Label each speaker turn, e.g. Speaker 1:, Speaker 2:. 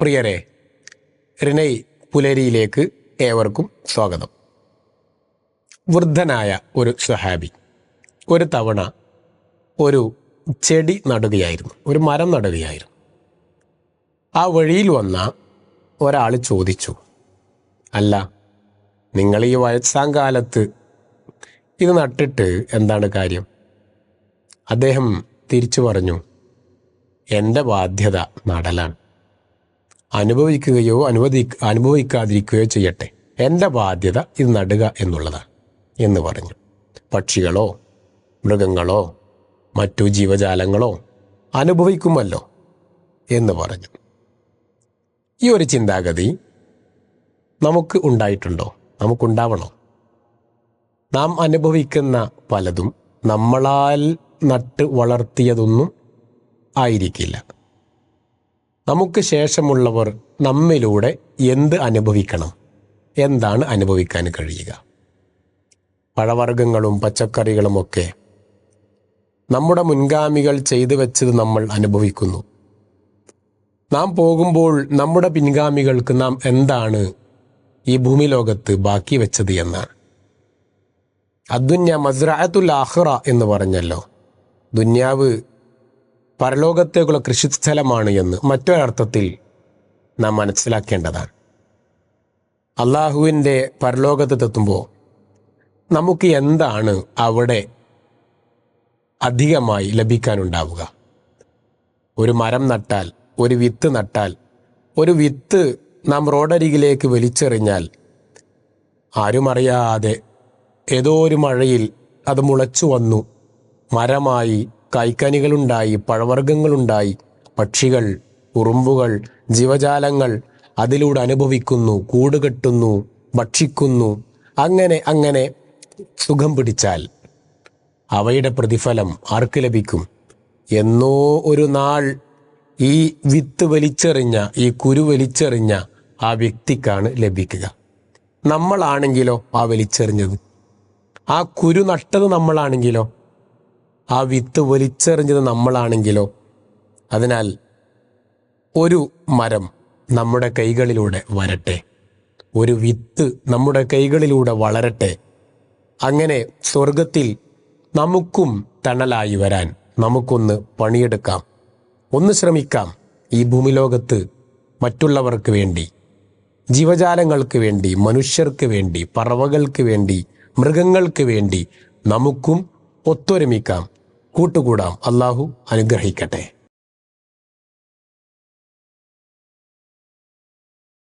Speaker 1: പ്രിയരെ റിനൈ പുലരിയിലേക്ക് ഏവർക്കും സ്വാഗതം. വൃദ്ധനായ ഒരു സഹാബി ഒരു തവണ ഒരു ചെടി നടുകയായിരുന്നു ഒരു മരം നടുകയായിരുന്നു. ആ വഴിയിൽ വന്ന ഒരാൾ ചോദിച്ചു അല്ല നിങ്ങൾ ഈ വയസ്സാം കാലത്ത് ഇത് നട്ടിട്ട് എന്താണ് കാര്യം? അദ്ദേഹം തിരിച്ചു പറഞ്ഞു എന്റെ ബാധ്യത നടലാണ്. അനുഭവിക്കുകയോ അനുവദി അനുഭവിക്കാതിരിക്കുകയോ ചെയ്യട്ടെ. എന്റെ ബാധ്യത ഇത് നടുക എന്നുള്ളതാണ് എന്ന് പറഞ്ഞു. പക്ഷികളോ മൃഗങ്ങളോ മറ്റു ജീവജാലങ്ങളോ അനുഭവിക്കുമല്ലോ എന്ന് പറഞ്ഞു. ഈ ഒരു ചിന്താഗതി നമുക്ക് ഉണ്ടായിട്ടുണ്ടോ? നമുക്കുണ്ടാവണോ? നാം അനുഭവിക്കുന്ന പലതും നമ്മളാൽ നട്ട് വളർത്തിയതൊന്നും ആയിരിക്കില്ല. നമുക്ക് ശേഷമുള്ളവർ നമ്മിലൂടെ എന്ത് അനുഭവിക്കണം? എന്താണ് അനുഭവിക്കാൻ കഴിയുക? പഴവർഗങ്ങളും പച്ചക്കറികളുമൊക്കെ നമ്മുടെ മുൻഗാമികൾ ചെയ്തു വെച്ചത് നമ്മൾ അനുഭവിക്കുന്നു. നാം പോകുമ്പോൾ നമ്മുടെ പിൻഗാമികൾക്ക് നാം എന്താണ് ഈ ഭൂമി ലോകത്ത് ബാക്കി വെച്ചത് എന്നാണ്. അദ്ദുന്യ മസ്രാഅത്തുൽ ആഹ്റ എന്ന് പറഞ്ഞല്ലോ. ദുന്യാവ് പരലോകത്തേക്കുള്ള കൃഷിസ്ഥലമാണ് എന്ന് മറ്റൊരർത്ഥത്തിൽ നാം മനസ്സിലാക്കേണ്ടതാണ്. അള്ളാഹുവിന്റെ പരലോകത്തെത്തുമ്പോൾ നമുക്ക് എന്താണ് അവിടെ അധികമായി ലഭിക്കാനുണ്ടാവുക? ഒരു മരം നട്ടാൽ ഒരു വിത്ത് നട്ടാൽ ഒരു വിത്ത് നാം റോഡരികിലേക്ക് വലിച്ചെറിഞ്ഞാൽ ആരും അറിയാതെ ഏതോ ഒരു മഴയിൽ അത് മുളച്ചു വന്നു മരമായി കായ്ക്കനികളുണ്ടായി പഴവർഗങ്ങളുണ്ടായി. പക്ഷികൾ ഉറുമ്പുകൾ ജീവജാലങ്ങൾ അതിലൂടെ അനുഭവിക്കുന്നു കൂടുകെട്ടുന്നു ഭക്ഷിക്കുന്നു. അങ്ങനെ അങ്ങനെ സുഖം പിടിച്ചാൽ അവയുടെ പ്രതിഫലം ആർക്ക് ലഭിക്കും? എന്നോ ഒരു നാൾ ഈ വിത്ത് വലിച്ചെറിഞ്ഞ ഈ കുരു വലിച്ചെറിഞ്ഞ ആ വ്യക്തിക്കാണ് ലഭിക്കുക. നമ്മളാണെങ്കിലോ ആ വലിച്ചെറിഞ്ഞത്? ആ കുരു നട്ടത് നമ്മളാണെങ്കിലോ? ആ വിത്ത് വലിച്ചെറിഞ്ഞത് നമ്മളാണെങ്കിലോ? അതിനാൽ ഒരു മരം നമ്മുടെ കൈകളിലൂടെ വരട്ടെ. ഒരു വിത്ത് നമ്മുടെ കൈകളിലൂടെ വളരട്ടെ. അങ്ങനെ സ്വർഗത്തിൽ നമുക്കും തണലായി വരാൻ നമുക്കൊന്ന് പണിയെടുക്കാം. ഒന്ന് ശ്രമിക്കാം ഈ ഭൂമിലോകത്ത് മറ്റുള്ളവർക്ക് വേണ്ടി ജീവജാലങ്ങൾക്ക് വേണ്ടി മനുഷ്യർക്ക് വേണ്ടി പറവകൾക്ക് വേണ്ടി മൃഗങ്ങൾക്ക് വേണ്ടി നമുക്കും ഒത്തൊരുമിക്കാം. കൂട്ടുകൂടാം. അള്ളാഹു അനുഗ്രഹിക്കട്ടെ.